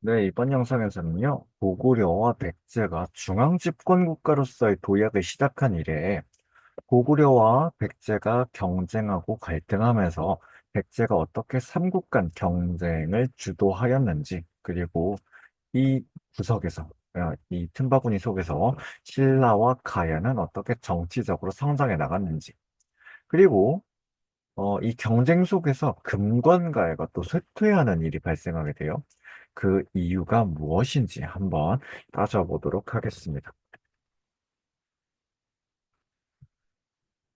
네, 이번 영상에서는요, 고구려와 백제가 중앙 집권 국가로서의 도약을 시작한 이래 고구려와 백제가 경쟁하고 갈등하면서 백제가 어떻게 삼국 간 경쟁을 주도하였는지, 그리고 이 구석에서, 어, 이 틈바구니 속에서 신라와 가야는 어떻게 정치적으로 성장해 나갔는지, 그리고 어, 이 경쟁 속에서 금관가야가 또 쇠퇴하는 일이 발생하게 돼요. 그 이유가 무엇인지 한번 따져보도록 하겠습니다.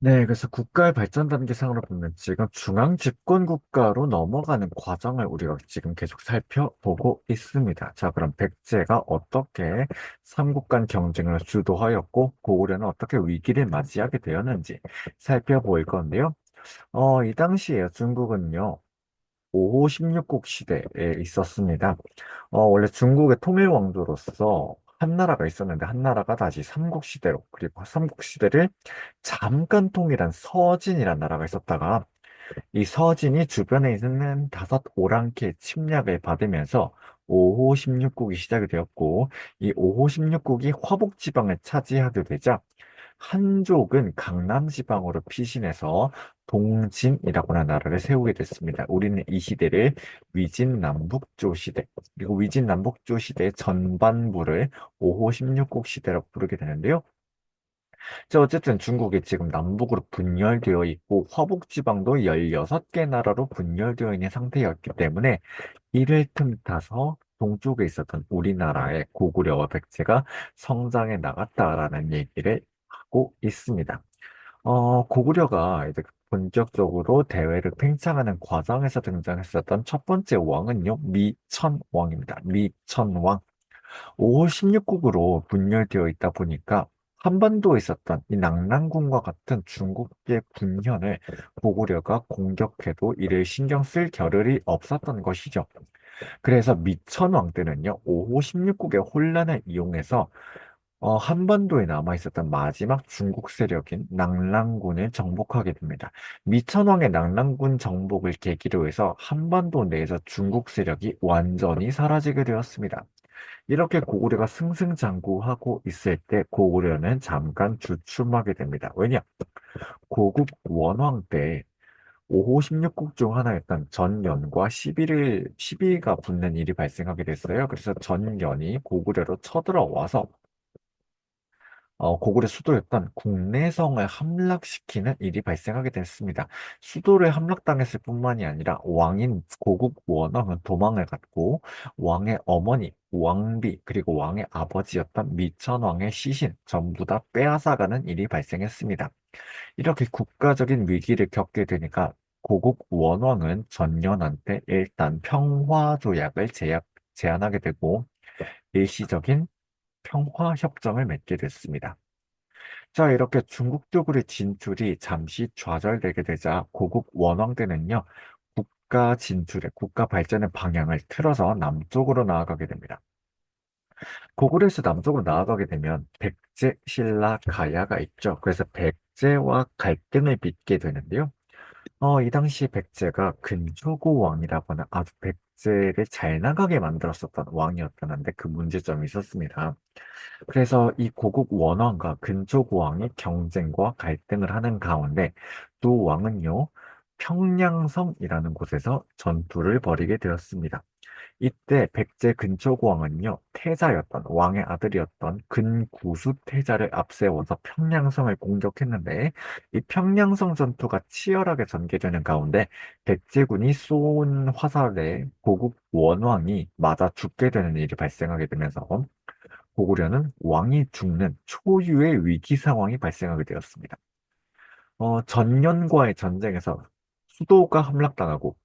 네, 그래서 국가의 발전 단계상으로 보면 지금 중앙 집권 국가로 넘어가는 과정을 우리가 지금 계속 살펴보고 있습니다. 자, 그럼 백제가 어떻게 삼국 간 경쟁을 주도하였고 고구려는 어떻게 위기를 맞이하게 되었는지 살펴볼 건데요. 어, 이 당시에 중국은요. 5호 16국 시대에 있었습니다. 어, 원래 중국의 통일 왕조로서 한나라가 있었는데 한나라가 다시 삼국 시대로 그리고 삼국 시대를 잠깐 통일한 서진이라는 나라가 있었다가 이 서진이 주변에 있는 다섯 오랑캐 침략을 받으면서 5호 16국이 시작이 되었고 이 5호 16국이 화북 지방을 차지하게 되자 한족은 강남 지방으로 피신해서 동진이라고 하는 나라를 세우게 됐습니다. 우리는 이 시대를 위진남북조 시대, 그리고 위진남북조 시대의 전반부를 5호 16국 시대라고 부르게 되는데요. 자, 어쨌든 중국이 지금 남북으로 분열되어 있고 화북 지방도 16개 나라로 분열되어 있는 상태였기 때문에 이를 틈타서 동쪽에 있었던 우리나라의 고구려와 백제가 성장해 나갔다라는 얘기를 하고 있습니다. 어, 고구려가 이제 본격적으로 대회를 팽창하는 과정에서 등장했었던 첫 번째 왕은요, 미천왕입니다. 미천왕. 5월 16국으로 분열되어 있다 보니까 한반도에 있었던 이 낙랑군과 같은 중국의 군현을 고구려가 공격해도 이를 신경 쓸 겨를이 없었던 것이죠. 그래서 미천왕 때는요, 5호 16국의 혼란을 이용해서 어, 한반도에 남아 있었던 마지막 중국 세력인 낙랑군을 정복하게 됩니다. 미천왕의 낙랑군 정복을 계기로 해서 한반도 내에서 중국 세력이 완전히 사라지게 되었습니다. 이렇게 고구려가 승승장구하고 있을 때 고구려는 잠깐 주춤하게 됩니다. 왜냐? 고국 원왕 때 5호 16국 중 하나였던 전연과 11일, 12가 붙는 일이 발생하게 됐어요. 그래서 전연이 고구려로 쳐들어와서 어, 고구려 수도였던 국내성을 함락시키는 일이 발생하게 됐습니다. 수도를 함락당했을 뿐만이 아니라 왕인 고국 원왕은 도망을 갔고 왕의 어머니 왕비 그리고 왕의 아버지였던 미천왕의 시신 전부 다 빼앗아가는 일이 발생했습니다. 이렇게 국가적인 위기를 겪게 되니까 고국 원왕은 전년한테 일단 평화조약을 제약, 제안하게 되고 일시적인 평화협정을 맺게 됐습니다. 자, 이렇게 중국 쪽으로의 진출이 잠시 좌절되게 되자 고국 원왕대는요, 국가 진출의 국가 발전의 방향을 틀어서 남쪽으로 나아가게 됩니다. 고구려에서 남쪽으로 나아가게 되면 백제, 신라, 가야가 있죠. 그래서 백제와 갈등을 빚게 되는데요. 어, 이 당시 백제가 근초고 왕이라고 하는 아주 백 제를 잘 나가게 만들었었던 왕이었다는데 그 문제점이 있었습니다. 그래서 이 고국 원왕과 근초고 왕이 경쟁과 갈등을 하는 가운데 두 왕은요, 평양성이라는 곳에서 전투를 벌이게 되었습니다. 이때 백제 근초고왕은요, 태자였던 왕의 아들이었던 근구수 태자를 앞세워서 평양성을 공격했는데 이 평양성 전투가 치열하게 전개되는 가운데 백제군이 쏜 화살에 고국 원왕이 맞아 죽게 되는 일이 발생하게 되면서 고구려는 왕이 죽는 초유의 위기 상황이 발생하게 되었습니다. 어, 전년과의 전쟁에서 수도가 함락당하고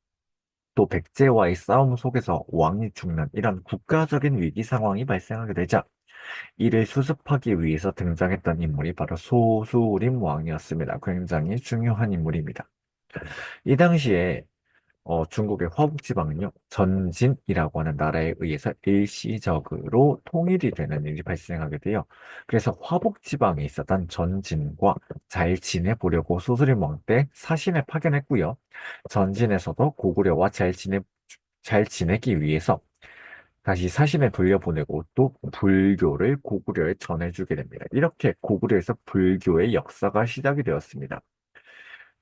또 백제와의 싸움 속에서 왕이 죽는 이런 국가적인 위기 상황이 발생하게 되자 이를 수습하기 위해서 등장했던 인물이 바로 소수림 왕이었습니다. 굉장히 중요한 인물입니다. 이 당시에 어, 중국의 화북지방은요, 전진이라고 하는 나라에 의해서 일시적으로 통일이 되는 일이 발생하게 돼요. 그래서 화북지방에 있었던 전진과 잘 지내보려고 소수림 왕 때 사신을 파견했고요. 전진에서도 고구려와 잘 지내, 잘 지내기 위해서 다시 사신에 돌려보내고 또 불교를 고구려에 전해주게 됩니다. 이렇게 고구려에서 불교의 역사가 시작이 되었습니다.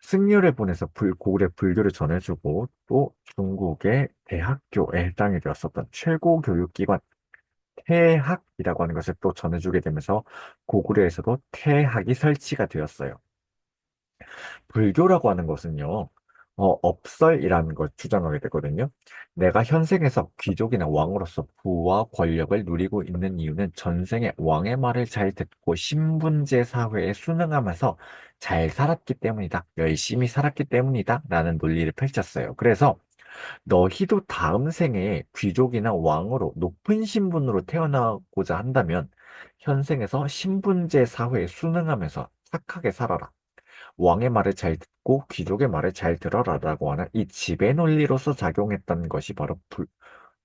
승려를 보내서 불, 고구려 불교를 전해주고 또 중국의 대학교에 해당이 되었었던 최고 교육기관 태학이라고 하는 것을 또 전해주게 되면서 고구려에서도 태학이 설치가 되었어요. 불교라고 하는 것은요, 어, 업설이라는 걸 주장하게 되거든요. 내가 현생에서 귀족이나 왕으로서 부와 권력을 누리고 있는 이유는 전생에 왕의 말을 잘 듣고 신분제 사회에 순응하면서 잘 살았기 때문이다. 열심히 살았기 때문이다. 라는 논리를 펼쳤어요. 그래서 너희도 다음 생에 귀족이나 왕으로 높은 신분으로 태어나고자 한다면 현생에서 신분제 사회에 순응하면서 착하게 살아라. 왕의 말을 잘 듣고 귀족의 말을 잘 들어라라고 하는 이 지배 논리로서 작용했던 것이 바로 불,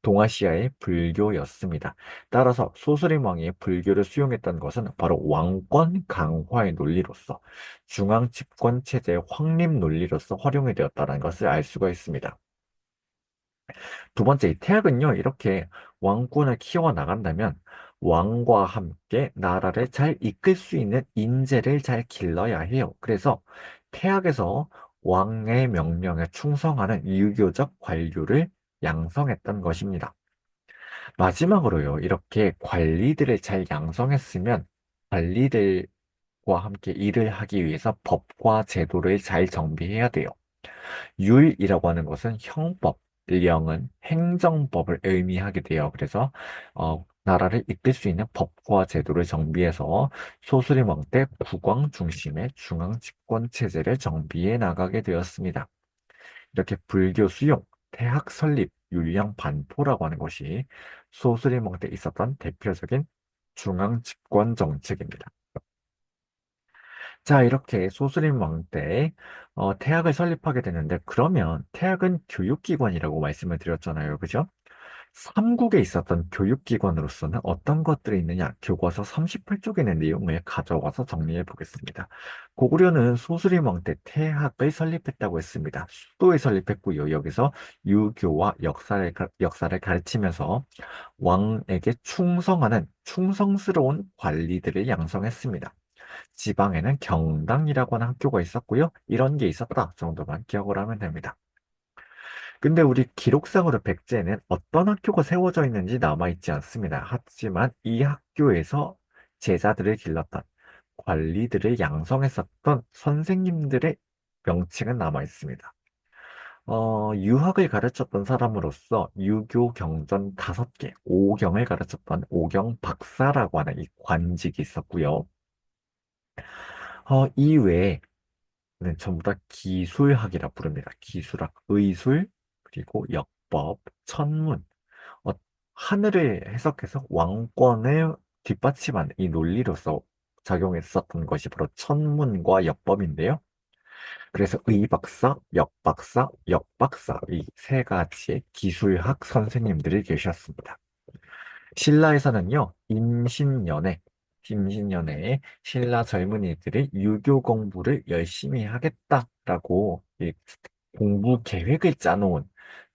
동아시아의 불교였습니다. 따라서 소스림 왕이 불교를 수용했던 것은 바로 왕권 강화의 논리로서 중앙 집권 체제의 확립 논리로서 활용이 되었다는 것을 알 수가 있습니다. 두 번째, 이 태학은요, 이렇게 왕권을 키워나간다면 왕과 함께 나라를 잘 이끌 수 있는 인재를 잘 길러야 해요. 그래서 태학에서 왕의 명령에 충성하는 유교적 관료를 양성했던 것입니다. 마지막으로요, 이렇게 관리들을 잘 양성했으면 관리들과 함께 일을 하기 위해서 법과 제도를 잘 정비해야 돼요. 율이라고 하는 것은 형법, 령은 행정법을 의미하게 돼요. 그래서 어, 나라를 이끌 수 있는 법과 제도를 정비해서 소수림 왕 때 국왕 중심의 중앙 집권 체제를 정비해 나가게 되었습니다. 이렇게 불교 수용, 태학 설립, 율령 반포라고 하는 것이 소수림 왕 때 있었던 대표적인 중앙 집권 정책입니다. 자, 이렇게 소수림 왕때 어, 태학을 설립하게 되는데 그러면 태학은 교육기관이라고 말씀을 드렸잖아요. 그죠? 삼국에 있었던 교육기관으로서는 어떤 것들이 있느냐? 교과서 38쪽에는 내용을 가져와서 정리해 보겠습니다. 고구려는 소수림 왕 때 태학을 설립했다고 했습니다. 수도에 설립했고요. 여기서 유교와 역사를, 가- 역사를 가르치면서 왕에게 충성하는 충성스러운 관리들을 양성했습니다. 지방에는 경당이라고 하는 학교가 있었고요. 이런 게 있었다 정도만 기억을 하면 됩니다. 근데 우리 기록상으로 백제는 어떤 학교가 세워져 있는지 남아있지 않습니다. 하지만 이 학교에서 제자들을 길렀던 관리들을 양성했었던 선생님들의 명칭은 남아 있습니다. 어, 유학을 가르쳤던 사람으로서 유교 경전 다섯 개, 오경을 가르쳤던 오경 박사라고 하는 이 관직이 있었고요. 어, 이외에 는 전부 다 기술학이라 부릅니다. 기술학, 의술, 그리고 역법, 천문. 어, 하늘을 해석해서 왕권을 뒷받침하는 이 논리로서 작용했었던 것이 바로 천문과 역법인데요. 그래서 의박사, 역박사, 역박사 이 세 가지의 기술학 선생님들이 계셨습니다. 신라에서는요, 임신연애, 임신연애에 신라 젊은이들이 유교 공부를 열심히 하겠다라고 이 공부 계획을 짜놓은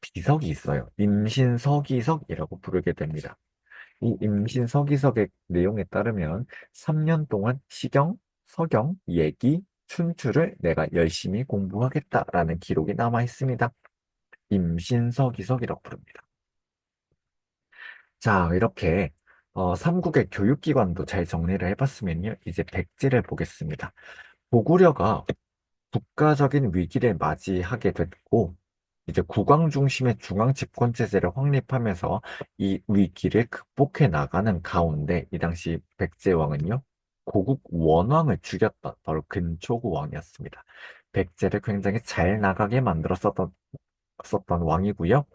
비석이 있어요. 임신서기석이라고 부르게 됩니다. 이 임신서기석의 내용에 따르면 3년 동안 시경, 서경, 예기, 춘추를 내가 열심히 공부하겠다라는 기록이 남아 있습니다. 임신서기석이라고 부릅니다. 자, 이렇게 어, 삼국의 교육기관도 잘 정리를 해봤으면요. 이제 백제를 보겠습니다. 고구려가 국가적인 위기를 맞이하게 됐고, 이제 국왕 중심의 중앙 집권 체제를 확립하면서 이 위기를 극복해 나가는 가운데 이 당시 백제왕은요, 고국 원왕을 죽였던 바로 근초고 왕이었습니다. 백제를 굉장히 잘 나가게 만들었었던 썼던 왕이고요.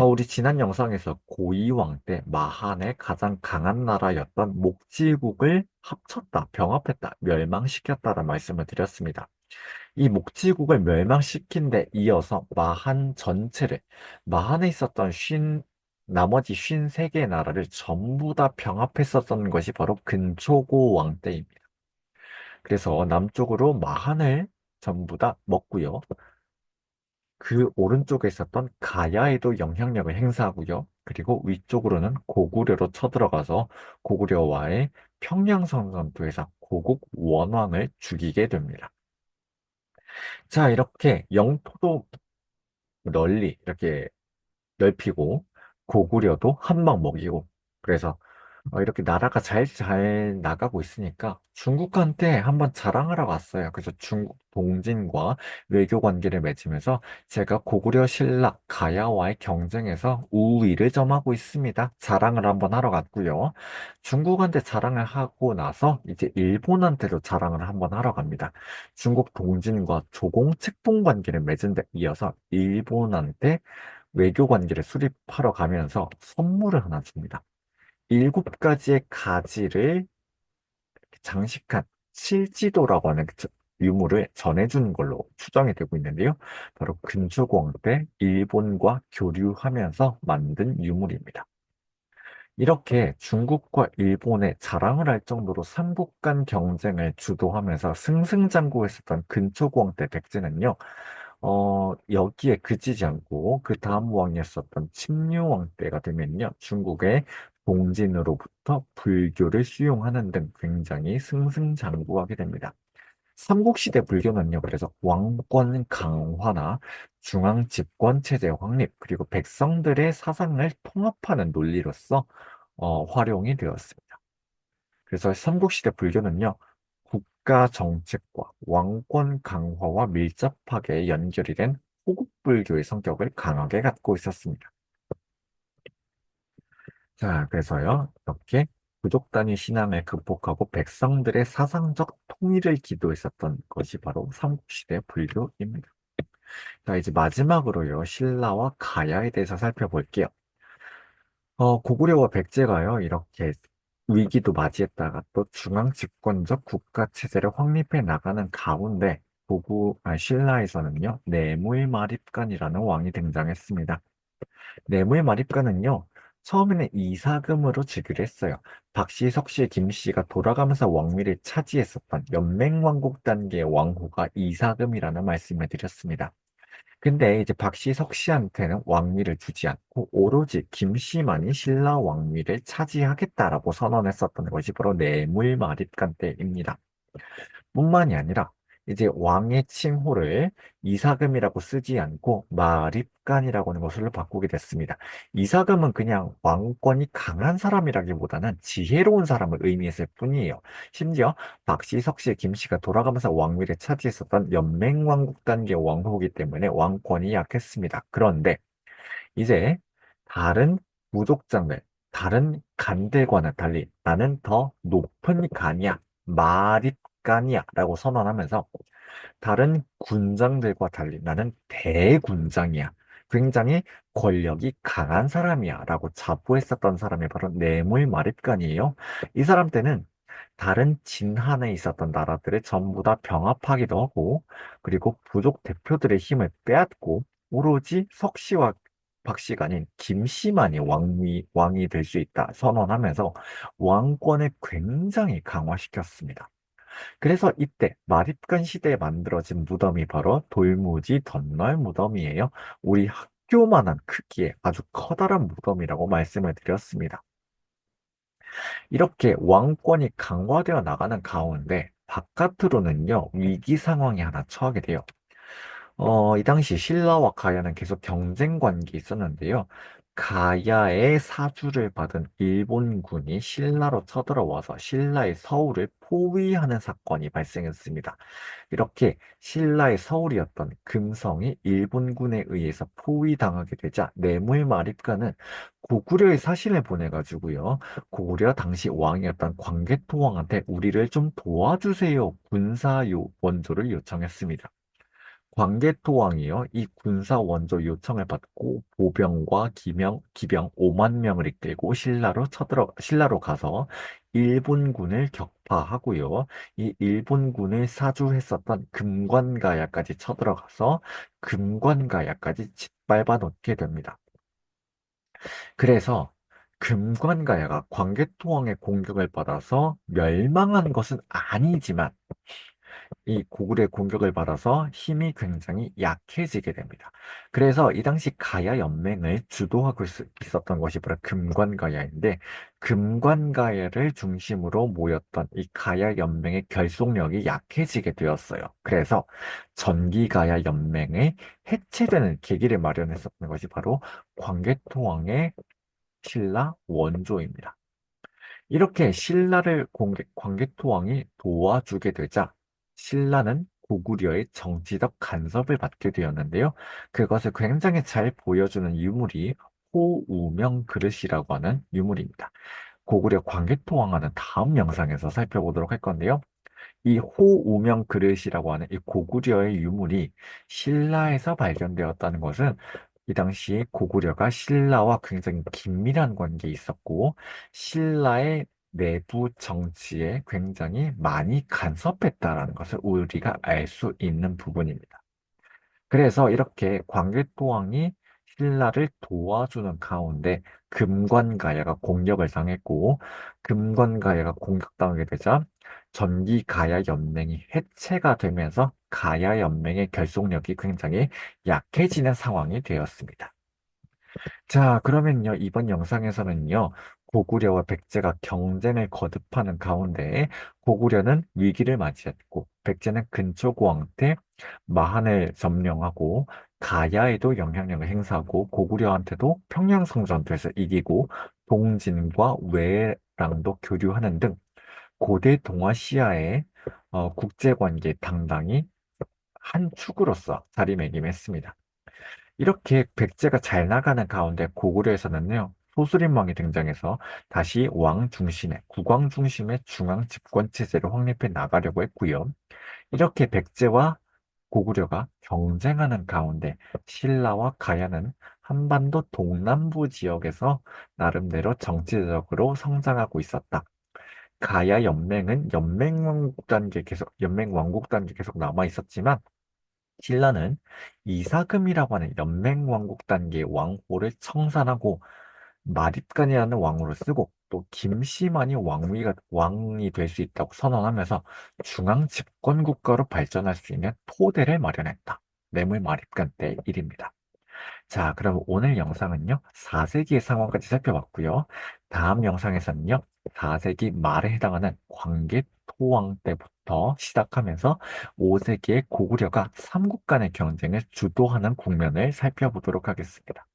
어, 우리 지난 영상에서 고이왕 때 마한의 가장 강한 나라였던 목지국을 합쳤다, 병합했다, 멸망시켰다라는 말씀을 드렸습니다. 이 목지국을 멸망시킨 데 이어서 마한 전체를, 마한에 있었던 쉰, 나머지 53개의 나라를 전부 다 병합했었던 것이 바로 근초고 왕 때입니다. 그래서 남쪽으로 마한을 전부 다 먹고요. 그 오른쪽에 있었던 가야에도 영향력을 행사하고요. 그리고 위쪽으로는 고구려로 쳐들어가서 고구려와의 평양성 전투에서 고국 원왕을 죽이게 됩니다. 자, 이렇게 영토도 널리 이렇게 넓히고 고구려도 한방 먹이고 그래서 어, 이렇게 나라가 잘, 잘 나가고 있으니까 중국한테 한번 자랑하러 갔어요. 그래서 중국 동진과 외교 관계를 맺으면서 제가 고구려 신라 가야와의 경쟁에서 우위를 점하고 있습니다. 자랑을 한번 하러 갔고요. 중국한테 자랑을 하고 나서 이제 일본한테도 자랑을 한번 하러 갑니다. 중국 동진과 조공 책봉 관계를 맺은 데 이어서 일본한테 외교 관계를 수립하러 가면서 선물을 하나 줍니다. 일곱 가지의 가지를 장식한 실지도라고 하는 그 유물을 전해주는 걸로 추정이 되고 있는데요. 바로 근초고왕 때 일본과 교류하면서 만든 유물입니다. 이렇게 중국과 일본의 자랑을 할 정도로 삼국 간 경쟁을 주도하면서 승승장구했었던 근초고왕 때 백제는요, 어, 여기에 그치지 않고 그 다음 왕이었었던 침류왕 때가 되면요, 중국의 동진으로부터 불교를 수용하는 등 굉장히 승승장구하게 됩니다. 삼국시대 불교는요, 그래서 왕권 강화나 중앙 집권 체제 확립, 그리고 백성들의 사상을 통합하는 논리로서 어, 활용이 되었습니다. 그래서 삼국시대 불교는요, 국가 정책과 왕권 강화와 밀접하게 연결이 된 호국불교의 성격을 강하게 갖고 있었습니다. 자, 그래서요, 이렇게 부족 단위 신앙을 극복하고 백성들의 사상적 통일을 기도했었던 것이 바로 삼국시대 불교입니다. 자, 이제 마지막으로요, 신라와 가야에 대해서 살펴볼게요. 어, 고구려와 백제가요, 이렇게 위기도 맞이했다가 또 중앙 집권적 국가 체제를 확립해 나가는 가운데 고구, 아, 신라에서는요, 내무의마립간이라는 왕이 등장했습니다. 내무의마립간은요, 처음에는 이사금으로 즉위를 했어요. 박씨, 석씨, 김씨가 돌아가면서 왕위를 차지했었던 연맹왕국 단계의 왕후가 이사금이라는 말씀을 드렸습니다. 근데 이제 박씨, 석씨한테는 왕위를 주지 않고 오로지 김씨만이 신라 왕위를 차지하겠다라고 선언했었던 것이 바로 뇌물마립간 때입니다. 뿐만이 아니라 이제 왕의 칭호를 이사금이라고 쓰지 않고 마립간이라고 하는 것으로 바꾸게 됐습니다. 이사금은 그냥 왕권이 강한 사람이라기보다는 지혜로운 사람을 의미했을 뿐이에요. 심지어 박씨, 석씨, 김씨가 돌아가면서 왕위를 차지했었던 연맹왕국 단계 왕후이기 때문에 왕권이 약했습니다. 그런데 이제 다른 무족장들, 다른 간들과는 달리 나는 더 높은 간이야. 마립 간이야. 라고 선언하면서 다른 군장들과 달리 나는 대군장이야. 굉장히 권력이 강한 사람이야. 라고 자부했었던 사람이 바로 뇌물마립간이에요. 이 사람 때는 다른 진한에 있었던 나라들을 전부 다 병합하기도 하고, 그리고 부족 대표들의 힘을 빼앗고, 오로지 석씨와 박씨가 아닌 김씨만이 왕이, 왕이 될 수 있다 선언하면서 왕권을 굉장히 강화시켰습니다. 그래서 이때 마립간 시대에 만들어진 무덤이 바로 돌무지 덧널 무덤이에요. 우리 학교만한 크기의 아주 커다란 무덤이라고 말씀을 드렸습니다. 이렇게 왕권이 강화되어 나가는 가운데 바깥으로는요, 위기 상황이 하나 처하게 돼요. 어, 이 당시 신라와 가야는 계속 경쟁 관계에 있었는데요. 가야의 사주를 받은 일본군이 신라로 쳐들어와서 신라의 서울을 포위하는 사건이 발생했습니다. 이렇게 신라의 서울이었던 금성이 일본군에 의해서 포위당하게 되자 뇌물마립가는 고구려의 사신을 보내가지고요. 고구려 당시 왕이었던 광개토왕한테 우리를 좀 도와주세요. 군사 요 원조를 요청했습니다. 광개토왕이요. 이 군사 원조 요청을 받고 보병과 기병, 기병 5만 명을 이끌고 신라로 쳐들어, 신라로 가서 일본군을 격파하고요. 이 일본군을 사주했었던 금관가야까지 쳐들어가서 금관가야까지 짓밟아 놓게 됩니다. 그래서 금관가야가 광개토왕의 공격을 받아서 멸망한 것은 아니지만 이 고구려의 공격을 받아서 힘이 굉장히 약해지게 됩니다. 그래서 이 당시 가야 연맹을 주도하고 있, 있었던 것이 바로 금관가야인데 금관가야를 중심으로 모였던 이 가야 연맹의 결속력이 약해지게 되었어요. 그래서 전기가야 연맹의 해체되는 계기를 마련했었던 것이 바로 광개토왕의 신라 원조입니다. 이렇게 신라를 공개, 광개토왕이 도와주게 되자 신라는 고구려의 정치적 간섭을 받게 되었는데요. 그것을 굉장히 잘 보여주는 유물이 호우명 그릇이라고 하는 유물입니다. 고구려 광개토왕하는 다음 영상에서 살펴보도록 할 건데요. 이 호우명 그릇이라고 하는 이 고구려의 유물이 신라에서 발견되었다는 것은 이 당시 고구려가 신라와 굉장히 긴밀한 관계에 있었고 신라의 내부 정치에 굉장히 많이 간섭했다라는 것을 우리가 알 수 있는 부분입니다. 그래서 이렇게 광개토왕이 신라를 도와주는 가운데 금관가야가 공격을 당했고 금관가야가 공격당하게 되자 전기가야 연맹이 해체가 되면서 가야 연맹의 결속력이 굉장히 약해지는 상황이 되었습니다. 자, 그러면요, 이번 영상에서는요, 고구려와 백제가 경쟁을 거듭하는 가운데 고구려는 위기를 맞이했고 백제는 근초고왕 때 마한을 점령하고 가야에도 영향력을 행사하고 고구려한테도 평양성전투에서 이기고 동진과 외랑도 교류하는 등 고대 동아시아의 어, 국제관계 당당히 한 축으로서 자리매김했습니다. 이렇게 백제가 잘 나가는 가운데 고구려에서는요, 소수림왕이 등장해서 다시 왕 중심의, 국왕 중심의 중앙 집권 체제를 확립해 나가려고 했고요. 이렇게 백제와 고구려가 경쟁하는 가운데 신라와 가야는 한반도 동남부 지역에서 나름대로 정치적으로 성장하고 있었다. 가야 연맹은 연맹 왕국 단계 계속, 연맹 왕국 단계 계속 남아 있었지만 신라는 이사금이라고 하는 연맹 왕국 단계의 왕호를 청산하고 마립간이라는 왕으로 쓰고 또 김씨만이 왕위가 왕이 될 수 있다고 선언하면서 중앙 집권 국가로 발전할 수 있는 토대를 마련했다. 뇌물 마립간 때 일입니다. 자, 그럼 오늘 영상은요, 4세기의 상황까지 살펴봤고요. 다음 영상에서는요, 4세기 말에 해당하는 광개 토왕 때부터 시작하면서 5세기의 고구려가 삼국 간의 경쟁을 주도하는 국면을 살펴보도록 하겠습니다.